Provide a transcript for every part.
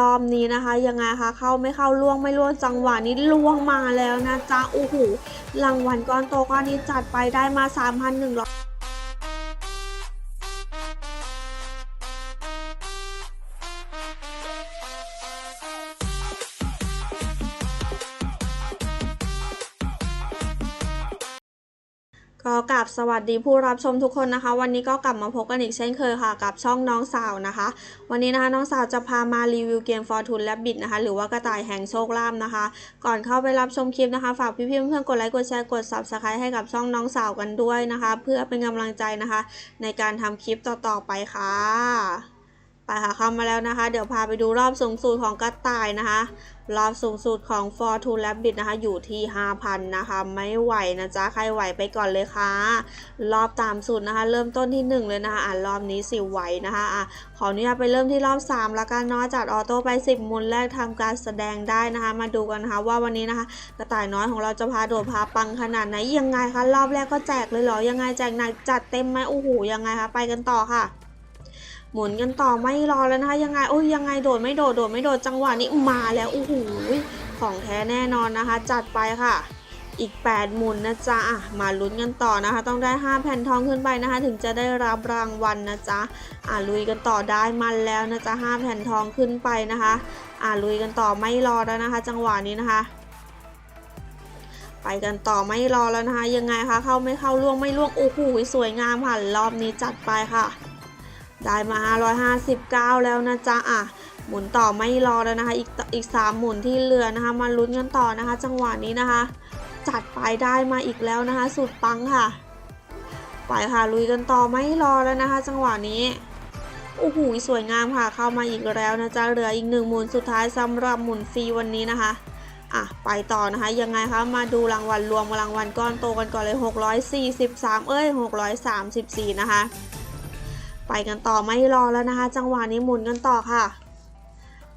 รอบนี้นะคะยังไงคะเข้าไม่เข้าล่วงไม่ล่วงจังหวะนี้ล่วงมาแล้วนะจ๊ะโอ้โหรางวัลก้อนโตก้อนนี้จัดไปได้มา 3,100 ก็กลับสวัสดีผู้รับชมทุกคนนะคะ วันนี้ก็กลับมาพบกันอีกเช่นเคยค่ะ กับช่องน้องสาวนะคะ วันนี้นะคะน้องสาวจะพามารีวิวเกม Fortune และบิดนะคะ หรือว่ากระต่ายแห่งโชคลาภนะคะ ก่อนเข้าไปรับชมคลิปนะคะ ฝากพี่ๆเพื่อนๆกดไลค์กดแชร์กด Subscribe ให้กับช่องน้องสาวกันด้วยนะคะ เพื่อเป็นกำลังใจนะคะ ในการทำคลิปต่อๆไปค่ะไปค่ะเข้ามาแล้วนะคะ เดี๋ยวพาไปดูรอบสูงสุดของกระต่ายนะคะ รอบสูงสุดของ Fortune Rabbit นะคะ อยู่ที่ 5,000 นะคะ ไม่ไหวนะจ๊ะ ใครไหวไปก่อนเลยค่ะ รอบตามสุดนะคะ เริ่มต้นที่ 1 เลยนะคะ อะ รอบนี้สิไหวนะคะอะขออนุญาตไปเริ่มที่รอบ 3 แล้วกันเนาะจัดออโต้ไป 10มุนแรกทำการแสดงได้นะคะ มาดูกันนะคะว่าวันนี้นะคะ กระต่ายน้อยของเราจะพาโดดพาปังขนาดไหนยังไงคะ รอบแรกก็แจกเลยเหรอ ยังไงแจกหนักจัดเต็มไหมโอ้โหยังไงคะ ไปกันต่อค่ะ หมุนกันต่อไม่รอแล้วนะคะ ยังไงโอ้ยยังไงโดดไม่โดดโดดไม่โดดจังหวะนี้มาแล้วโอ้โหของแท้แน่นอนนะคะ จัดไปค่ะ อีก 8 หมุนนะจ๊ะอะมาลุ้นกันต่อนะคะ ต้องได้ 5 แผ่นทองขึ้นไปนะคะ ถึงจะได้รับรางวัลนะจ๊ะอะลุยกันต่อได้มันแล้วนะจ๊ะ5แผ่นทองขึ้นไปนะคะ อะลุยกันต่อไม่รอแล้วนะคะ จังหวะนี้นะคะไปกันต่อไม่รอแล้วนะคะ ยังไงคะเข้าไม่เข้าล่วงไม่ล่วงโอ้โหสวยงามค่ะรอบนี้จัดไปค่ะ ได้มา 559 แล้วนะจ๊ะอะหมุนต่อไม่รอแล้วนะคะ อีกอีก 3 หมุนที่เหลือนะคะ มาลุ้นกันต่อนะคะ จังหวะนี้นะคะ จัดไปได้มาอีกแล้วนะคะ สุดปังค่ะ ไปค่ะลุยกันต่อไม่รอแล้วนะคะ จังหวะนี้โอ้โหสวยงามค่ะ เข้ามาอีกแล้วนะจ๊ะเหลืออีกหนึ่งหมุนสุดท้ายสำหรับหมุนฟรีวันนี้นะคะอะไปต่อนะคะยังไงคะมาดูรางวัลรวมรางวัลก้อนโตกันก่อนเลย 643 เอ้ย 634 นะคะ ไปกันต่อไม่รอแล้วนะคะ จังหวะนี้หมุนกันต่อค่ะ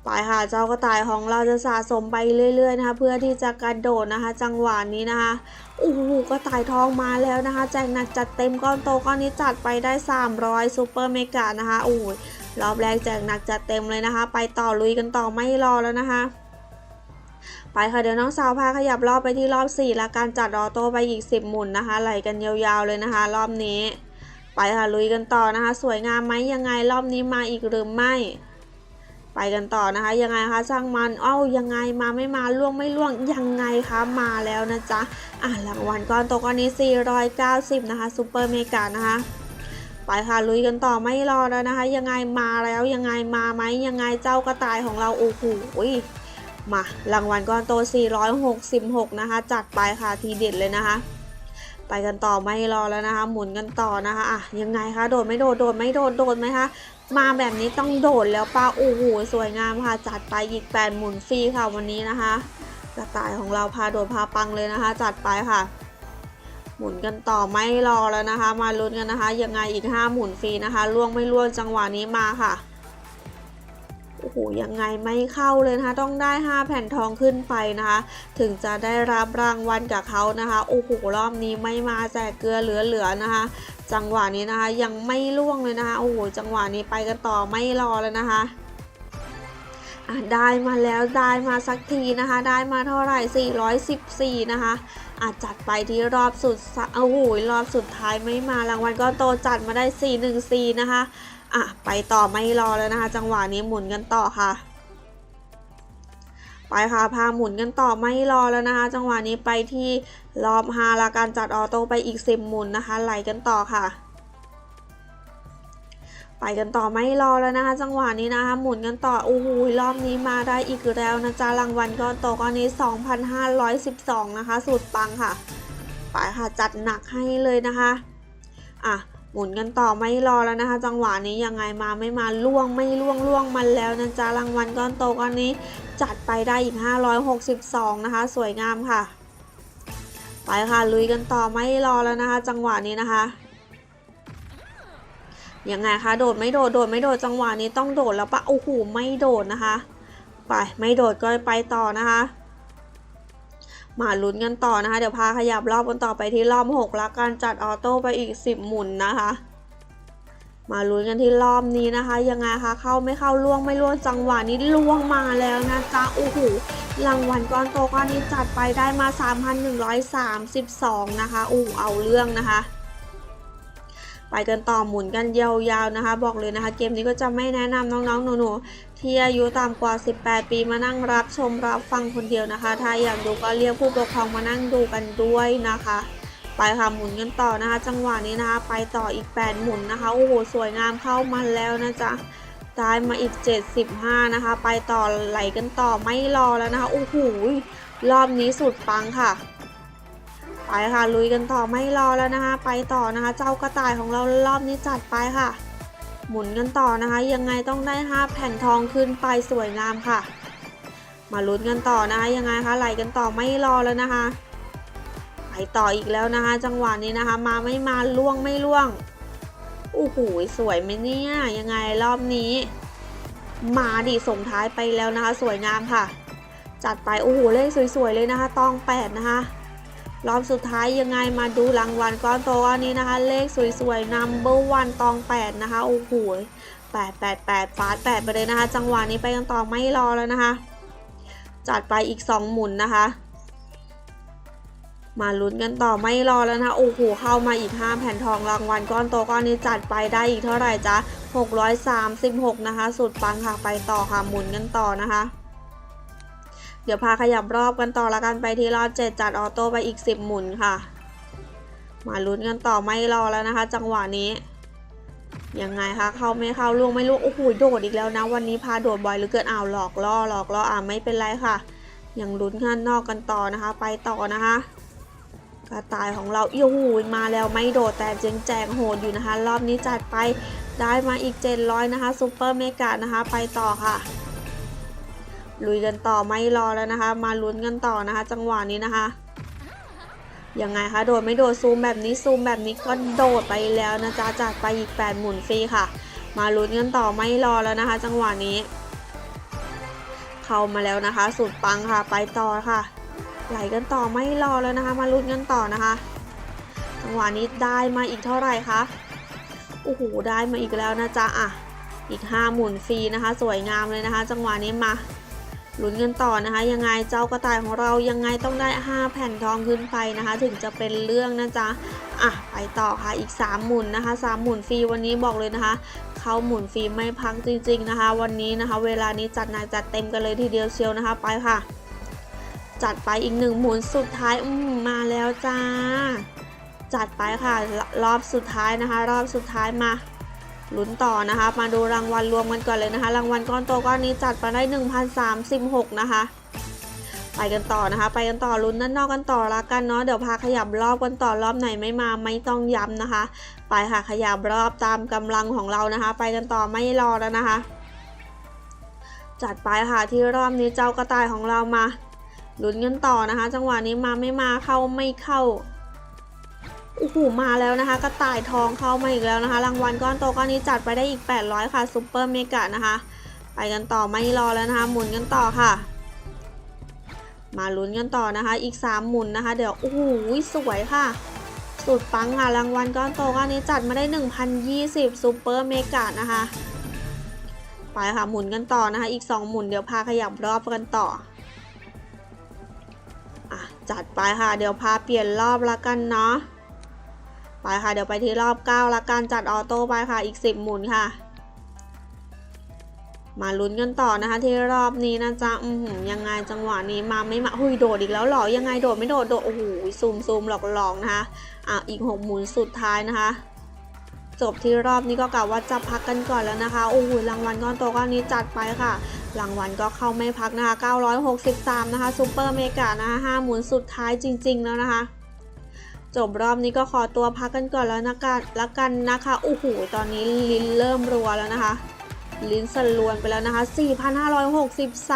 ไปค่ะเจ้ากระต่ายของเราจะสะสมไปเรื่อยๆนะคะ เพื่อที่จะกระโดดนะคะ จังหวะนี้นะคะโอ้โหกระต่ายทองมาแล้วนะคะแจกหนักจัดเต็มก้อนโตก้อนนี้จัดไปได้ 300ซูเปอร์เมกะนะคะโอ้ยรอบแรกแจกหนักจัดเต็มเลยนะคะ ไปต่อลุยกันต่อไม่รอแล้วนะคะ ไปค่ะเดี๋ยวน้องสาวพาขยับรอบไปที่รอบ4และการจัดออโต้ไปอีก 10 หมุนนะคะไหลกันยาวๆเลยนะคะ รอบนี้ ไปค่ะลุยกันต่อนะคะ สวยงามไหมยังไงรอบนี้มาอีกหรือไม่ไปกันต่อนะคะ ยังไงคะช่างมันเอ้ายังไงมาไม่มาล่วงไม่ล่วงยังไงคะมาแล้วนะจ๊ะอะรางวัลก้อนโตก้อนนี้ 490 นะคะซูเปอร์เมกานะคะไปค่ะลุยกันต่อไม่รอแล้วนะคะ ยังไงมาแล้วยังไงมาไหมยังไงเจ้ากระต่ายของเราโอ้โหมารางวัลก้อนโต 466 นะคะ จัดไปค่ะทีเด็ดเลยนะคะ ไปกันต่อไม่รอแล้วนะคะ หมุนกันต่อนะคะอะยังไงคะ โดดไม่โดดโดดไม่โดดโดดไหมคะมาแบบนี้ต้องโดดแล้วป้าโอ้โหสวยงามค่ะ จัดไปอีกแปดหมุนฟรีค่ะวันนี้นะคะกระต่ายของเราพาโดดพาปังเลยนะคะ จัดไปค่ะ หมุนกันต่อไม่รอแล้วนะคะ มาลุ้นกันนะคะยังไงอีกห้าหมุนฟรีนะคะล่วงไม่ล่วงจังหวะนี้มาค่ะ อ้โหยังไงไม่เข้าเลยนะคะ ต้องได้ 5 แผ่นทองขึ้นไปนะคะ ถึงจะได้รับรางวัลกับเขานะคะโอ้โหรอบนี้ไม่มาแจกเกลือเหลือๆนะคะ จังหวะนี้นะคะยังไม่ล่วงเลยนะคะโอ้โหจังหวะนี้ไปกันต่อไม่รอแล้วนะคะได้มาแล้วได้มาสักทีนะคะ ได้มาเท่าไหร่ 414 นะคะอาจัดไปที่รอบสุดโอ้โหรอบสุดท้ายไม่มารางวัลก็โตจัดมาได้ 414 นะคะ อะไปต่อไม่รอแล้วนะคะ จังหวะนี้หมุนกันต่อค่ะ ไปค่ะพาหมุนกันต่อไม่รอแล้วนะคะ จังหวะนี้ไปที่รอบ5และการจัดออโต้ไปอีก10หมุนนะคะไหลกันต่อค่ะ ไปกันต่อไม่รอแล้วนะคะ จังหวะนี้นะคะหมุนกันต่อโอ้โหรอบนี้มาได้อีกแล้วนะจ๊ะรางวัลก้อนโตก้อนนี้ 2,512 นะคะสุดปังค่ะ ไปค่ะจัดหนักให้เลยนะคะอะ หมุนกันต่อไม่รอแล้วนะคะ จังหวะนี้ยังไงมาไม่มาล่วงไม่ล่วงล่วงมันแล้วนะจ๊ะรางวัลก้อนโตก้อนนี้ จัดไปได้อีก 562 นะคะ สวยงามค่ะ ไปค่ะลุยกันต่อไม่รอแล้วนะคะ จังหวะนี้นะคะยังไงคะโดดไม่โดดโดดไม่โดดจังหวะนี้ต้องโดดแล้วปะโอ้โหไม่โดดนะคะ ไปไม่โดดก็ไปต่อนะคะ มาลุ้นกันต่อนะคะ เดี๋ยวพาขยับรอบกันต่อไปที่รอบ6ละการจัดออโต้ไปอีก 10 หมุนนะคะ มาลุ้นกันที่รอบนี้นะคะ ยังไงคะเข้าไม่เข้าล่วงไม่ล่วงจังหวะนี้ล่วงมาแล้วนะจ๊ะโอ้โหรางวัลก้อนโตก้อนนี้จัดไปได้มา 3,132 นะคะอู้เอาเรื่องนะคะ ไปกันต่อหมุนกันยาวๆนะคะ บอกเลยนะคะ เกมนี้ก็จะไม่แนะนำน้องๆหนูๆที่อายุต่ำกว่า 18 ปีมานั่งรับชมรับฟังคนเดียวนะคะ ถ้าอยากดูก็เรียกผู้ปกครองมานั่งดูกันด้วยนะคะไปค่ะหมุนกันต่อนะคะ จังหวะนี้นะคะ ไปต่ออีก 8 หมุนนะคะโอ้โหสวยงามเข้ามาแล้วนะจ๊ะได้มาอีก 75 นะคะ ไปต่อไหลกันต่อไม่รอแล้วนะคะโอ้โหรอบนี้สุดปังค่ะ ไปค่ะลุยกันต่อไม่รอแล้วนะคะ ไปต่อนะคะ เจ้ากระต่ายของเรารอบนี้จัดไปค่ะ หมุนกันต่อนะคะ ยังไงต้องได้5แผ่นทองขึ้นไปสวยงามค่ะ มาลุ้นกันต่อนะคะยังไงคะไหลกันต่อไม่รอแล้วนะคะ ไปต่ออีกแล้วนะคะ จังหวะนี้นะคะ มาไม่มาล่วงไม่ล่วงโอ้โหสวยไหมเนี่ยยังไงรอบนี้ มาดิส่งท้ายไปแล้วนะคะ สวยงามค่ะ จัดไปโอ้โหเลขสวยๆเลยนะคะ ตองแปดนะคะ รอบสุดท้ายยังไงมาดูรางวัลก้อนโตอันนี้นะคะ เลขสวยๆ number one ตอง8นะคะโอ้โหแปดแปดแปดฟาดแปดไปเลยนะคะ จังหวะนี้ไปกันต่อไม่รอแล้วนะคะ จัดไปอีก2หมุนนะคะ มาลุ้นกันต่อไม่รอแล้วนะคะโอ้โหเข้ามาอีก5แผ่นทองรางวัลก้อนโตก้อนนี้จัดไปได้อีกเท่าไหร่จ๊ะ636นะคะ สุดปังค่ะไปต่อค่ะหมุนกันต่อนะคะ เดี๋ยวพาขยับรอบกันต่อละกันไปที่รอบ7จัดออโต้ไปอีก 10 หมุนค่ะ มาลุ้นกันต่อไม่รอแล้วนะคะ จังหวะนี้ยังไงคะเข้าไม่เข้าล่วงไม่ล่วงโอ้โหโดดอีกแล้วนะ วันนี้พาโดดบ่อยหรือเกินอ้าวหลอกล่อหลอกล่ออ่าไม่เป็นไรค่ะยังลุ้นข้างนอกกันต่อนะคะ ไปต่อนะคะ กระต่ายของเราโอ้โหมาแล้วไม่โดดแต่เจงแจงโหดอยู่นะคะ รอบนี้จัดไปได้มาอีก 700 นะคะซูเปอร์เมกานะคะ ไปต่อค่ะ ลุยกันต่อไม่รอแล้วนะคะ มาลุ้นกันต่อนะคะ จังหวะนี้นะคะยังไงคะโดดไม่โดดซูมแบบนี้ซูมแบบนี้ก็โดดไปแล้วนะจ๊ะจัดไปอีก 8 หมุนฟรีค่ะ มาลุ้นกันต่อไม่รอแล้วนะคะ จังหวะนี้ เข้ามาแล้วนะคะ สุดปังค่ะไปต่อค่ะ ไหลกันต่อไม่รอแล้วนะคะ มาลุ้นกันต่อนะคะ จังหวะนี้ได้มาอีกเท่าไหร่คะโอ้โหได้มาอีกแล้วนะจ๊ะอะอีก 5 หมุนฟรีนะคะ สวยงามเลยนะคะ จังหวะนี้มา ลุ้นกันต่อนะคะ ยังไงเจ้ากระต่ายของเรายังไงต้องได้ 5 แผ่นทองขึ้นไปนะคะ ถึงจะเป็นเรื่องนะจ๊ะอะไปต่อค่ะอีก 3 หมุนนะคะ 3 หมุนฟรีวันนี้บอกเลยนะคะเข้าหมุนฟรีไม่พักจริง ๆนะคะ วันนี้นะคะ เวลานี้จัดหนักจัดเต็มกันเลยทีเดียวเชียวนะคะ ไปค่ะ จัดไปอีกหนึ่งหมุนสุดท้ายอืมมาแล้วจ้า จัดไปค่ะรอบสุดท้ายนะคะ รอบสุดท้ายมา ลุ้นต่อนะคะ มาดูรางวัลรวมกันก่อนเลยนะคะ รางวัลก้อนโตก้อนนี้จัดมาได้ 1,036 นะคะ ไปกันต่อนะคะ ไปกันต่อลุ้นด้านนอกกันต่อละกันเนาะ เดี๋ยวพาขยับรอบกันต่อรอบไหนไม่มาไม่ต้องย้ำนะคะ ไปค่ะขยับรอบตามกำลังของเรานะคะ ไปกันต่อไม่รอแล้วนะคะ จัดไปค่ะที่รอบนี้เจ้ากระต่ายของเรามาลุ้นกันต่อนะคะ จังหวะนี้มาไม่มาเข้าไม่เข้า โอ้โหมาแล้วนะคะกระต่ายทองเข้ามาอีกแล้วนะคะ รางวัลก้อนโตก้อนนี้จัดไปได้อีก 800 ค่ะซูเปอร์เมกะนะคะ ไปกันต่อไม่รอแล้วนะคะ หมุนกันต่อค่ะ มาลุ้นกันต่อนะคะ อีก 3 หมุนนะคะ เดี๋ยวโอ้โหสวยค่ะ สุดปังค่ะรางวัลก้อนโตก้อนนี้จัดมาได้ 1,020ซูเปอร์เมกะนะคะ ไปค่ะหมุนกันต่อนะคะ อีก 2 หมุนเดี๋ยวพาขยับรอบกันต่อจัดไปค่ะ เดี๋ยวพาเปลี่ยนรอบละกันเนาะ ไปค่ะ เดี๋ยวไปที่รอบ9ละกันจัดออโต้ไปค่ะอีก 10 หมุนค่ะ มาลุ้นกันต่อนะคะ ที่รอบนี้นะจ๊ะอือหือยังไงจังหวะนี้มาไม่มาหุยโดดอีกแล้วหรอยังไงโดดไม่โดดโดดโอ้โหซูมซูมหลอกหลอกนะคะอะอีก 6 หมุนสุดท้ายนะคะ จบที่รอบนี้ก็กล่าวว่าจะพักกันก่อนแล้วนะคะโอ้โหรางวัลก้อนโตก้อนนี้จัดไปค่ะรางวัลก็เข้าไม่พักนะคะ 963 นะคะซูเปอร์เมกานะคะ5หมุนสุดท้ายจริง ๆ แล้วนะคะ จบรอบนี้ก็ขอตัวพักกันก่อนแล้วนะกันละกันนะคะโอ้โหตอนนี้ลิ้นเริ่มรัวแล้วนะคะ ลิ้นสลวนไปแล้วนะคะ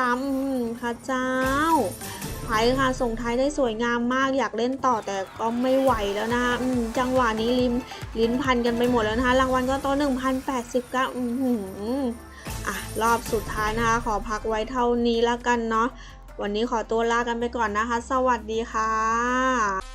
4,563ค่ะเจ้าไปค่ะส่งท้ายได้สวยงามมากอยากเล่นต่อแต่ก็ไม่ไหวแล้วนะคะอืมจังหวะนี้ลิ้นลิ้นพันกันไปหมดแล้วนะคะ รางวัลก็โต1,089อือหืออะรอบสุดท้ายนะคะ ขอพักไว้เท่านี้ละกันเนาะวันนี้ขอตัวลากันไปก่อนนะคะ สวัสดีค่ะ